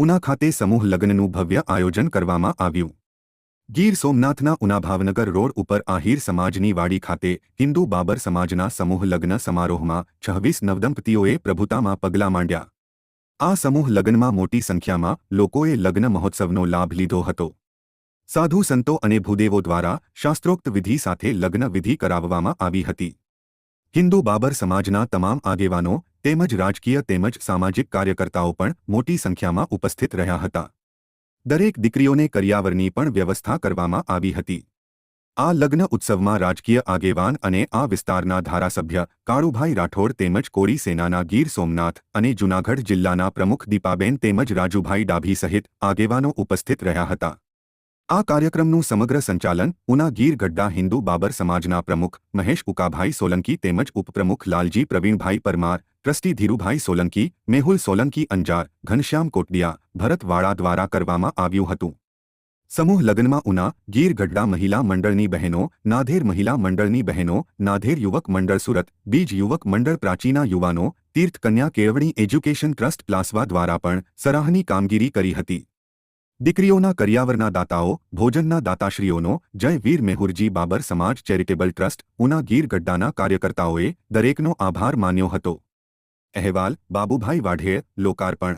ઉના ખાતે સમૂહ લગ્નનું ભવ્ય આયોજન કરવામાં આવ્યું. ગીર સોમનાથના ઉના ભાવનગર રોડ ઉપર આહિર સમાજની વાડી ખાતે હિન્દુ બાબર સમાજના સમૂહ લગ્ન સમારોહમાં છવ્વીસ નવદંપતીઓએ પ્રભુતામાં પગલાં માંડ્યા. આ સમૂહ લગ્નમાં મોટી સંખ્યામાં લોકોએ લગ્ન મહોત્સવનો લાભ લીધો હતો. સાધુ સંતો અને ભૂદેવો દ્વારા શાસ્ત્રોક્ત વિધિ સાથે લગ્ન વિધિ કરાવવામાં આવી હતી. હિન્દુ બાબર સમાજના તમામ આગેવાનો તેમજ રાજકીય તેમજ સામાજિક કાર્યકર્તાઓ પણ મોટી સંખ્યામાં ઉપસ્થિત રહ્યા હતા. દરેક દીકરીઓને કરિયાવરની પણ વ્યવસ્થા કરવામાં આવી હતી. આ લગ્ન ઉત્સવમાં રાજકીય આગેવાન અને આ વિસ્તારના ધારાસભ્ય કાળુભાઈ રાઠોડ તેમજ કોરી સેનાના ગીર સોમનાથ અને જૂનાગઢ જિલ્લાના પ્રમુખ દીપાબેન તેમજ રાજુભાઈ ડાભી સહિત આગેવાનો ઉપસ્થિત રહ્યા હતા. આ કાર્યક્રમનું સમગ્ર સંચાલન ઉના ગીર ગઢડા હિન્દુ બાબર સમાજના પ્રમુખ મહેશ ઉકાભાઈ સોલંકી તેમજ ઉપપ્રમુખ લાલજી પ્રવીણભાઈ પરમાર, ટ્રસ્ટી ધીરુભાઈ સોલંકી, મેહુલ સોલંકી અંજાર, ઘનશ્યામ કોટડિયા, ભરતવાળા દ્વારા કરવામાં આવ્યું હતું. સમૂહ લગ્નમાં ઉના ગીર ગઢડા મહિલા મંડળની બહેનો, નાધેર મહિલા મંડળની બહેનો, નાધેર યુવક મંડળ સુરત, બીજ યુવક મંડળ પ્રાચીના યુવાનો, તીર્થકન્યા કેળવણી એજ્યુકેશન ટ્રસ્ટ પ્લાસવા દ્વારા પણ સરાહની કામગીરી કરી હતી. દીકરીઓના કરિયાવરના દાતાઓ, ભોજનના દાતાશ્રીઓનો, જય વીર મેહુરજી બાબર સમાજ ચેરિટેબલ ટ્રસ્ટ, ઉના ગીર ગઢડાના કાર્યકર્તાઓએ દરેકનો આભાર માન્યો હતો. અહેવાલ, બાબુભાઈ વાઢેર, લોકાર્પણ.